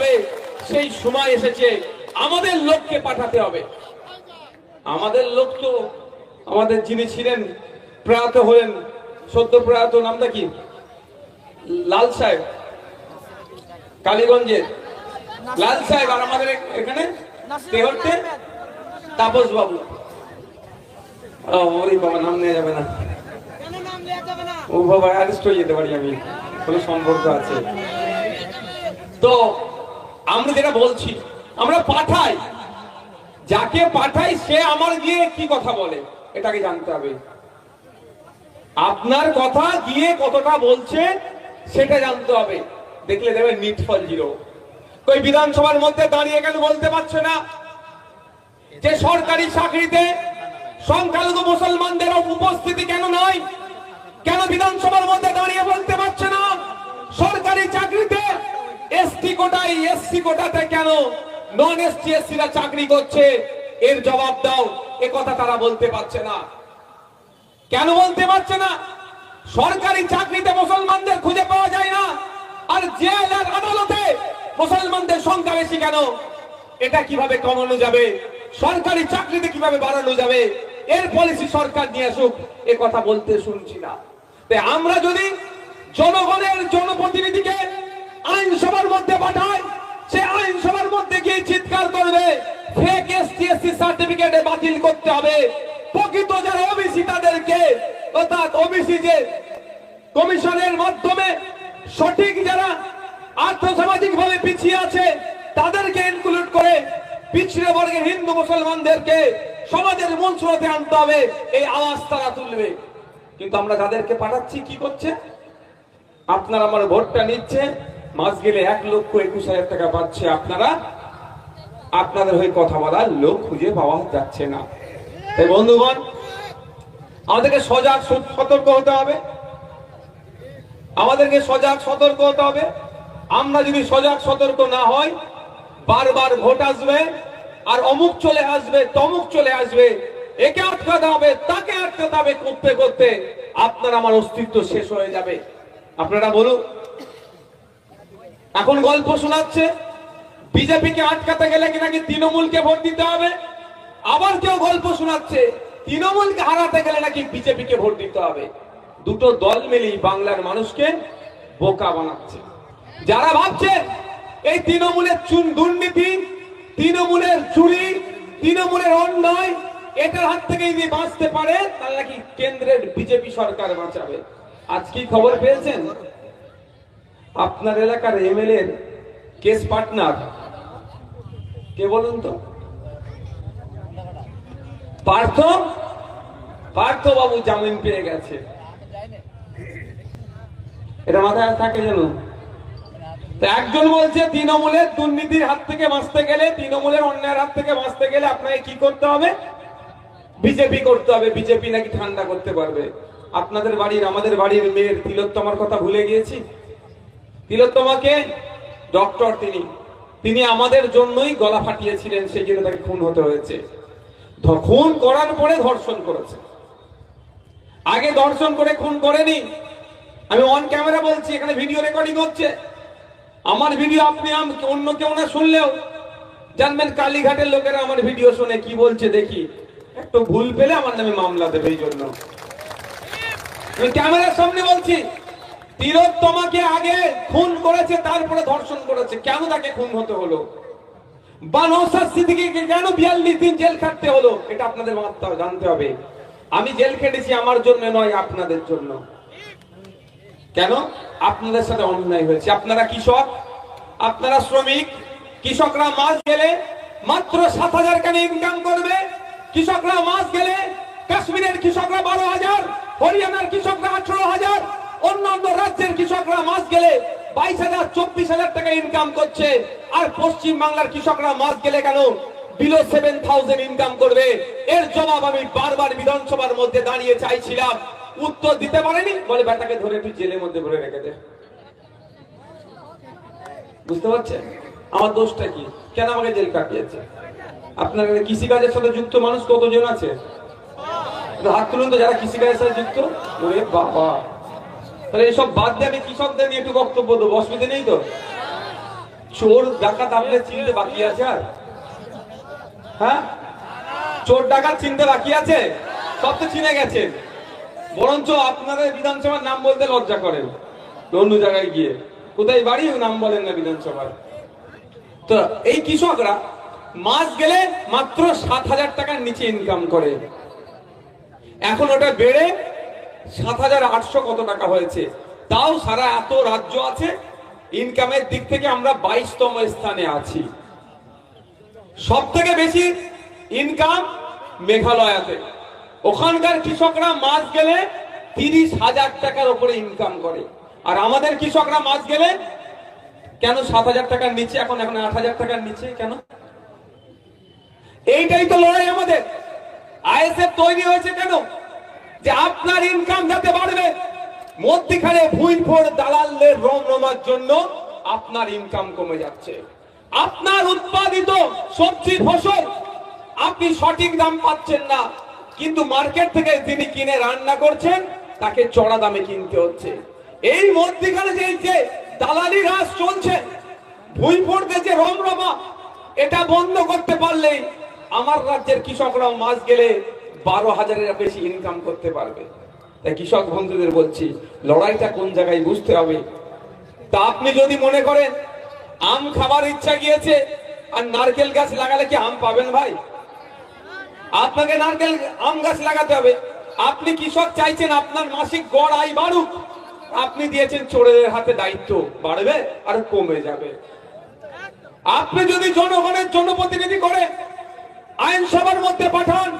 যাবে সেই সময় এসেছে। আমাদের লোককে পাঠাতে হবে। আমাদের লোক তো আমাদের যিনি ছিলেন, প্রয়াত হলেন, সদ্য প্রয়াত নামটা কি? লাল সাহেব। কালীগঞ্জের। লাল সাহেব আর আমাদের এখানে? তেহট্টে? তাপস বাবু। ওরে বাবা, নাম নেওয়া যাবে না। ও বাবা, অ্যারেস্ট হয়ে যেতে পারি আমি। কোনো সম্পর্ক আছে? তো আমরা যেটা বলছি, আমরা পাঠাই। যাকে পাঠাই, সে আমার গিয়ে কি কথা বলে? এটাকে জানতে হবে। আপনার কথা গিয়ে কতটা বলছে, সেটা জানতে হবে। দেখলে দেবে নিট ফল জিরো। কই বিধানসভার মধ্যে দাঁড়িয়ে কেন বলতে পারছে না? যে সরকারি চাকরিতে সংখ্যালঘু মুসলমানদের উপস্থিতি কেন নয় কেন বিধানসভার মধ্যে দাঁড়িয়ে বলতে পারছে না? সরকারি চাকরিতে এসটি কোটায় এসসি কোটাতে কেন নন এসটি এসসিরা চাকরি করছে? এর জবাব দাও। এ কথা তারা বলতে পারছে না। কেন বলতে পারছে না? সরকারি চাকরিতে মুসলমানদের খুঁজে পাওয়া যায় না। আর জেল আর আদালতে মুসলমানদের সংখ্যা বেশি কেন? এটা কীভাবে কমানো যাবে? সরকারি চাকরিতে কীভাবে বাড়ানো যাবে? এর পলিসি সরকার নিয়ে আসুক। এ কথা বলতে শুনছি না। তাই আমরা যদি জনগণের জনপ্রতিনিধিকে আইনসভার মধ্যে পাঠায়, সে আইনসভার মধ্যে গিয়ে চিৎকার করবে ফেক এসটি এসসি সার্টিফিকেট বাতিল করতে হবে। প্রকৃত যারা ওবিসি তাদেরকে, অর্থাৎ ওবিসি যে কমিশনের মাধ্যমে সঠিক যারা আর্থসামাজিক ভাবে পিছিয়ে আছে, তাদেরকে ইনক্লুড করে পিছিয়ে বর্গের হিন্দু মুসলমানদেরকে সমাজের মূল স্রোতে আনতে হবে, এই আওয়াজ তারা তুলবে। কিন্তু আমরা যাদেরকে পাঠাচ্ছি, কি করছে? আপনার আমার ভোটটা নিচ্ছে মাস গেলে এক লক্ষ একুশ হাজার টাকা পাচ্ছে আপনারা। আপনাদের হয়ে কথা বলার লোক খুঁজে পাওয়া যাচ্ছে না। তাই বন্ধুগণ, আমাদেরকে সজাগ সতর্ক হতে হবে। আমাদেরকে সজাগ সতর্ক হতে হবে। আমরা যদি সজাগ সতর্ক না হয় বারবার ভোট আসবে, আর অমুক চলে আসবে, তমুক চলে আসবে, একে আটকাতে হবে, তাকে আটকাতে হবে করতে করতে। আপনার আমার অস্তিত্ব শেষ হয়ে যাবে। আপনারা বলুন এখন গল্প শোনাচ্ছে, বিজেপিকে আটকাতে গেলে কি নাকি তৃণমূলকে ভোট দিতে হবে? আবার কেউ গল্প শোনাচ্ছে, তৃণমূলকে হারাতে গেলে নাকি বিজেপিকে ভোট দিতে হবে? দুটো দল মিলেই বাংলার মানুষকে বোকা বানাচ্ছে। যারা ভাবছে, এই তৃণমূলের চুন দুর্নীতি, তৃণমূলের চুরি, তৃণমূলের অন্যায়, এটার হাত থেকে যদি বাঁচতে পারে, তাহলে নাকি কেন্দ্রের বিজেপি সরকার বাঁচাবে। আজ কি খবর পেয়েছেন? আপনার এলাকার এমএলএ কেস পার্টনার কে বলুন তো? পার্থ? পার্থ বাবু জামিন পেয়ে গেছে। এটা মাথায় থাকে যেন। একজন বলছে, তৃণমূলের দুর্নীতির হাত থেকে বাঁচতে গেলে, তৃণমূলের অন্যায়ের হাত থেকে বাঁচতে গেলে আপনাকে কি করতে হবে? বিজেপি করতে হবে। বিজেপি নাকি ঠান্ডা করতে পারবে। আপনাদের বাড়ির, আমাদের বাড়ির মেয়ের তিলোত্তমার কথা ভুলে গিয়েছি? তিলোত্তমাকে ডক্টর তিনি। তিনি আমাদের জন্যই গলা ফাটিয়েছিলেন, সেই জন্য তাকে খুন হতে হয়েছে। খুন করার পরে ধর্ষণ করেছে। আগে ধর্ষণ করে খুন করেনি। আমি অন ক্যামেরা বলছি, এখানে ভিডিও রেকর্ডিং হচ্ছে। আমার ভিডিও আপনি অন্য কেউ না শুনলেও জানবেন কালীঘাটের লোকেরা আমার ভিডিও শুনে কি বলছে দেখি। একটু ভুল পেলে আমার নামে মামলা দেবে এই জন্য। আমি ক্যামেরার সামনে বলছি তিলোত্তমাকে আগে খুন করেছে, তারপরে ধর্ষণ করেছে। কেন তাকে খুন হতে হলো? বা সিদ্দিকীকে কেন বিয়াল্লিশ দিন জেল খাটতে হলো? এটা আপনাদের জানতে হবে। আমি জেল খেটেছি আমার জন্য নয়, আপনাদের জন্য। কেন? আপনাদের সাথে অন্যায় হয়েছে। আপনারা কৃষক, আপনারা শ্রমিক, কৃষকরা মাস গেলে মাত্র সাত হাজার কেন ইনকাম করবে? কৃষকরা মাস গেলে কাশ্মীরের কৃষকরা বারো হাজার, হরিয়ানার কৃষকরা আঠারো হাজার অন্যান্য রাজ্যের কৃষকরা মাস গেলে বাইশ হাজার, চব্বিশ হাজার টাকা ইনকাম করছে। আর পশ্চিম বাংলার কৃষকরা মাস গেলে কেন? বিলো সেভেন থাউজেন্ড ইনকাম করবে। এর জবাব আমি বারবার বিধানসভার মধ্যে দাঁড়িয়ে চাইছিলাম। উত্তর দিতে পারেনি? বলে, বেটাকে ধরে একটু জেলের মধ্যে ভরে রেখে দে। বুঝতে পারছেন? আমার দোষটা কি? কেন আমাকে জেল কাটিয়েছে? আপনার কৃষিকাজের সাথে যুক্ত মানুষ কতজন আছে? হাত তুলুন তো, যারা কৃষিকাজের সাথে যুক্ত। ওরে বাবা! তাহলে এসব বাদ দিয়ে আমি কৃষকদের নিয়ে একটু বক্তব্য দেবো, অসুবিধা নেই তো? চোর, ডাকাত আপনার চিনতে বাকি আছে আর? হ্যাঁ? চোর, ডাকাত চিনতে বাকি আছে? সব তো চিনে গেছে। বরঞ্চ আপনাদের বিধানসভার নাম বলতে লজ্জা করেন। অন্য জায়গায় গিয়ে। কোথায় বাড়ি নাম বলেন না বিধানসভার? তো এই কৃষকরা মাস গেলে মাত্র সাত হাজার টাকার নিচে ইনকাম করে। এখন ওটা বেড়ে সাত হাজার আটশো কত টাকা হয়েছে? তাও সারা এত রাজ্য আছে ইনকামের দিক থেকে আমরা বাইশতম স্থানে আছি। সব থেকে বেশি ইনকাম মেঘালয়াতে। ওখানকার কৃষকরা মাস গেলে তিরিশ হাজার টাকার উপরে ইনকাম করে। আর আমাদের কৃষকরা মাস গেলে কেন সাত হাজার টাকার নিচে? এখন এখন আট হাজার টাকার নিচে কেন? এইটাই তো লড়াই আমাদের। আইএসএফ তৈরি হয়েছে কেন? যে আপনার ইনকাম যাতে বাড়বে, মধ্যখানে ভুই ফোর দালালদের রম রমার জন্য আপনার ইনকাম কমে যাচ্ছে। আপনার উৎপাদিত সবজি ফসল আপনি সঠিক দাম পাচ্ছেন না, কিন্তু মার্কেট থেকে যিনি কিনে রান্না করছেন, তাকে চড়া দামে কিনতে হচ্ছে। এই মধ্যখানে যে যে দালালি রাজ চলছে ভুই ফোরতে যে রমরমা এটা বন্ধ করতে পারলেই আমার রাজ্যের কৃষকরাও মাছ গেলে বারো হাজারের বেশি ইনকাম করতে পারবে। তাই কৃষক বন্ধুদের বলছি, লড়াইটা কোন জায়গায় বুঝতে হবে? তা আপনি যদি মনে করেন, আম খাবার ইচ্ছা গিয়েছে, আর নারকেল গাছ লাগালে কি আম পাবেন ভাই? আপনাকে নারকেল, আম গাছ লাগাতে হবে। আপনি কৃষক চাইছেন, আপনার মাসিক গড় আয় বাড়ুক। আপনি দিয়েছেন চোরের হাতে দায়িত্ব, বাড়বে আর কমে যাবে। আপনি যদি জনগণের জনপ্রতিনিধি করে, আইনসভার মধ্যে পাঠান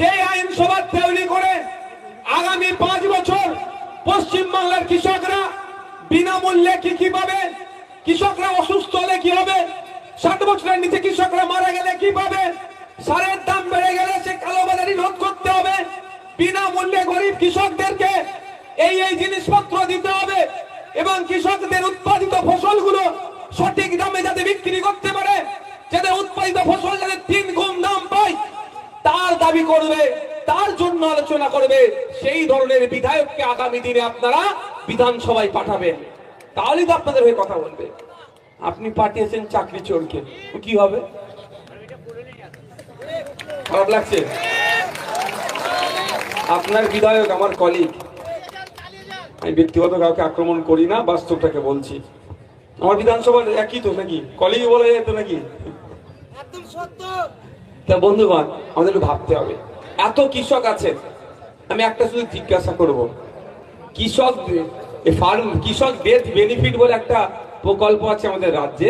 যে আইনসভা তৈরি করে আগামী পাঁচ বছর পশ্চিম বাংলার কৃষকরা বিনামূল্যে কি কি পাবে? কৃষকরা অসুস্থ হলে কি হবে? ষাট বছরের নিচে কৃষকরা মারা গেলে কি পাবে? সারের দাম বেড়ে গেলে সে কালোবাজারি রোধ করতে হবে। বিনামূল্যে গরিব কৃষকদেরকে এই এই জিনিসপত্র দিতে হবে এবং কৃষকদের উৎপাদিত ফসলগুলো সঠিক দামে যাতে বিক্রি করতে পারে, যাতে উৎপাদিত ফসল যাতে তিন গুণ দাম পায় তার দাবি করবে, তার জন্য আলোচনা করবে, সেই ধরনের বিধায়ককে আগামী দিনে আপনারা বিধানসভায় পাঠাবেন। তাহলেই তো আপনাদের হয়ে কথা বলবে। আপনি পাঠিয়েছেন চাকরি চোরকে কি হবে? খারাপ লাগছে? আপনার বিধায়ক, আমার কলিগ আমি ব্যক্তিগত কাউকে আক্রমণ করি না, বাস্তবটাকে বলছি। আমার বিধানসভার একই তো নাকি? কলিগ বলে যেত নাকি? একদম সত্য। তা বন্ধুগণ আমাদের ভাবতে হবে। এত কৃষক আছে আমি একটা শুধু জিজ্ঞাসা করব। কৃষক ফার্ম কৃষক ডেথ বেনিফিট বলে একটা প্রকল্প আছে আমাদের রাজ্যে।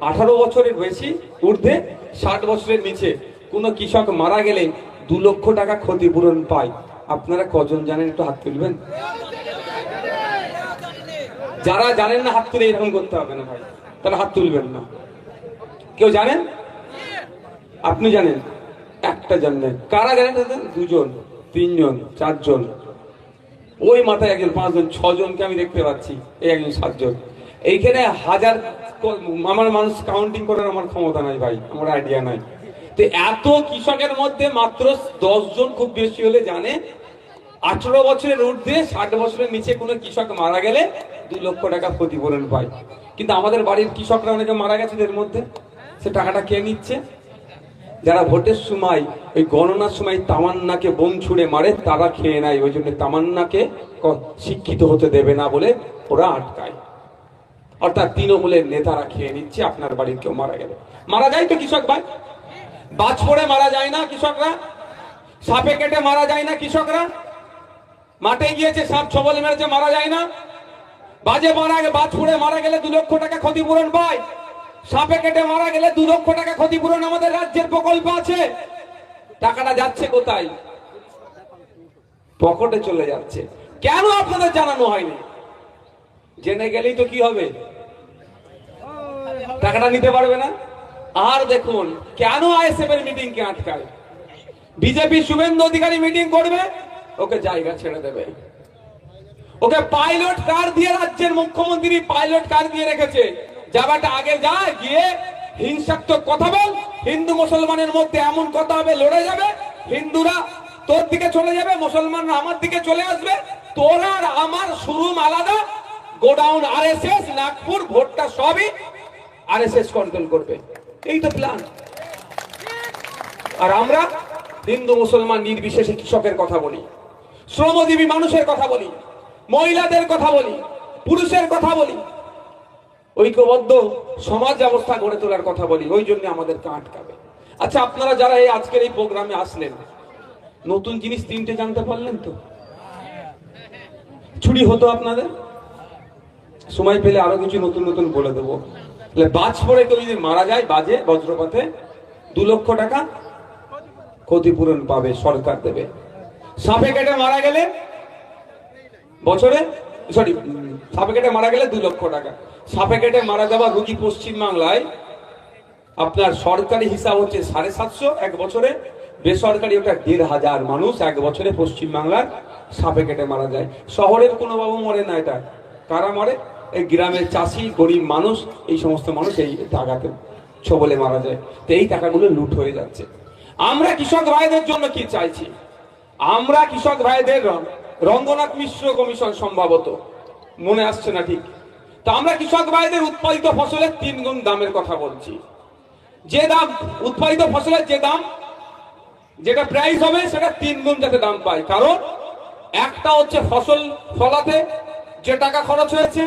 আঠারো বছরের বেশি ঊর্ধ্বে, ষাট বছরের নিচে। কোনো কৃষক মারা গেলে দু লক্ষ টাকা ক্ষতিপূরণ পায়। আপনারা কজন জানেন, একটু হাত তুলবেন? যারা জানেন না, হাত তুলে এরকম করতে হবে না ভাই। তারা হাত তুলবেন না। কেউ জানেন? আপনি জানেন, একটা জানেন কারা জানেন? দুজন, তিনজন, চারজন। ওই মাথায় একজন, পাঁচজন, ছজনকে আমি দেখতে পাচ্ছি, এই একজন, সাতজন। এইখানে হাজার আমার মানুষ কাউন্টিং করার আমার ক্ষমতা নাই ভাই, আমার আইডিয়া নাই। তো এত কৃষকের মধ্যে মাত্র দশ জন খুব বেশি হলে জানে, আঠারো বছরের ঊর্ধ্বে ষাট বছরের নিচে কোনো কৃষক মারা গেলে দুই লক্ষ টাকা ক্ষতিপূরণ পায়। কিন্তু আমাদের বাড়ির কৃষকরা অনেকে মারা গেছে এর মধ্যে। সে টাকাটা কে নিচ্ছে? যারা ভোটের সময় ওই গণনার সময় তামান্নাকে বোম ছুড়ে মারে, তারা খেয়ে নেয়। ওই জন্য তামান্নাকে শিক্ষিত হতে দেবে না বলে ওরা আটকায়। অর্থাৎ তৃণমূলের নেতারা খেয়ে নিচ্ছে, আপনার বাড়ির কেউ মারা গেলে। মারা যায় তো কৃষক ভাই? বাজ পড়ে মারা যায় না কৃষকরা? সাপে কেটে মারা যায় না কৃষকরা? মাঠে গিয়েছে, সাপ ছবল মেরেছে, মারা যায় না? বাজে মারা বাজ পড়ে মারা গেলে দু লক্ষ টাকা ক্ষতিপূরণ পায়। সাপে কেটে মারা গেলে দু লক্ষ টাকা ক্ষতিপূরণ আমাদের রাজ্যের প্রকল্প আছে। টাকাটা যাচ্ছে কোথায়? পকেটে চলে যাচ্ছে। কেন আপনাদের জানানো হয়নি? জেনে গেলেই তো কি হবে? টাকাটা নিতে পারবে না? আর দেখুন, কেন আইএসএফ এর মিটিং কে আটকায়? বিজেপি শুভেন্দু অধিকারী মিটিং করবে, ওকে জায়গা ছেড়ে দেবে। ওকে পাইলট কার দিয়ে রাজ্যের মুখ্যমন্ত্রী পাইলট কার দিয়ে রেখেছে? যাবাটা আগে যা, গিয়ে হিংসাত্মক কথা বল। হিন্দু মুসলমানের মধ্যে এমন কথা হবে, লড়ে যাবে। হিন্দুরা তোর দিকে চলে যাবে, মুসলমানরা আমার দিকে চলে আসবে। তোর আর আমার শুরুম আলাদা। গোডাউন আর এস এস নাগপুর, ভোটটা সবই আর এস এস কন্ট্রোল করবে। এই তো প্ল্যান আর আমরা হিন্দু, মুসলমান, নির্বিশেষে কৃষকের কথা বলি, শ্রমজীবী মানুষের কথা বলি, মহিলাদের কথা বলি, পুরুষের কথা বলি ঐক্যবদ্ধ সমাজ ব্যবস্থা গড়ে তোলার কথা বলি, ওই জন্য আমাদেরকে আটকাবে। আচ্ছা আপনারা যারা এই আজকের এই প্রোগ্রামে আসলেন, নতুন জিনিস তিনটে জানতে পারলেন তো? ছুটি হতো আপনাদের? সময় পেলে আরও কিছু নতুন নতুন বলে দেবো। বাজ পড়ে কেউ যদি মারা যায় বাজে, বজ্রপাতে, দু লক্ষ টাকা ক্ষতিপূরণ পাবে, সরকার দেবে। সাপে কেটে মারা গেলে, বছরে সরি সাপে কেটে মারা গেলে দু লক্ষ টাকা। সাপে কেটে মারা যাওয়া রুগী পশ্চিম বাংলায় আপনার সরকারি হিসাব হচ্ছে সাড়ে সাতশো এক বছরে, বেসরকারি ওটা দেড় হাজার মানুষ এক বছরে পশ্চিম বাংলার সাপে কেটে মারা যায়। শহরের কোনো বাবু মরে না এটা। কারা মরে? এই গ্রামের চাষি, গরিব মানুষ, এই সমস্ত মানুষ এই টাকাতে ছবলে মারা যায়। তো এই টাকাগুলো লুট হয়ে যাচ্ছে। আমরা কৃষক ভাইদের জন্য কি চাইছি? আমরা কৃষক ভাইদের রঙ্গনাথ মিশ্র কমিশন সম্ভবত। মনে আসছে না ঠিক? তো আমরা কৃষক ভাইদের উৎপাদিত ফসলের তিন গুণ দামের কথা বলছি। যে দাম, উৎপাদিত ফসলের যে দাম, যেটা প্রাইস হবে, সেটা তিন গুণ যাতে দাম পায়। কারণ একটা হচ্ছে ফসল ফলাতে যে টাকা খরচ হয়েছে,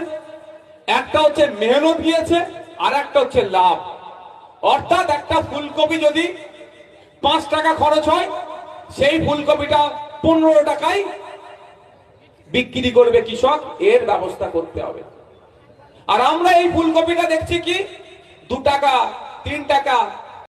একটা হচ্ছে মেহনত গিয়েছে, আর একটা হচ্ছে লাভ। অর্থাৎ একটা ফুলকপি যদি পাঁচ টাকা খরচ হয়, সেই ফুলকপিটা পনেরো টাকায় বিক্রি করবে কৃষক, এর ব্যবস্থা করতে হবে। আর আমরা এই ফুলকপিটা দেখছি কি? দু টাকা তিন টাকা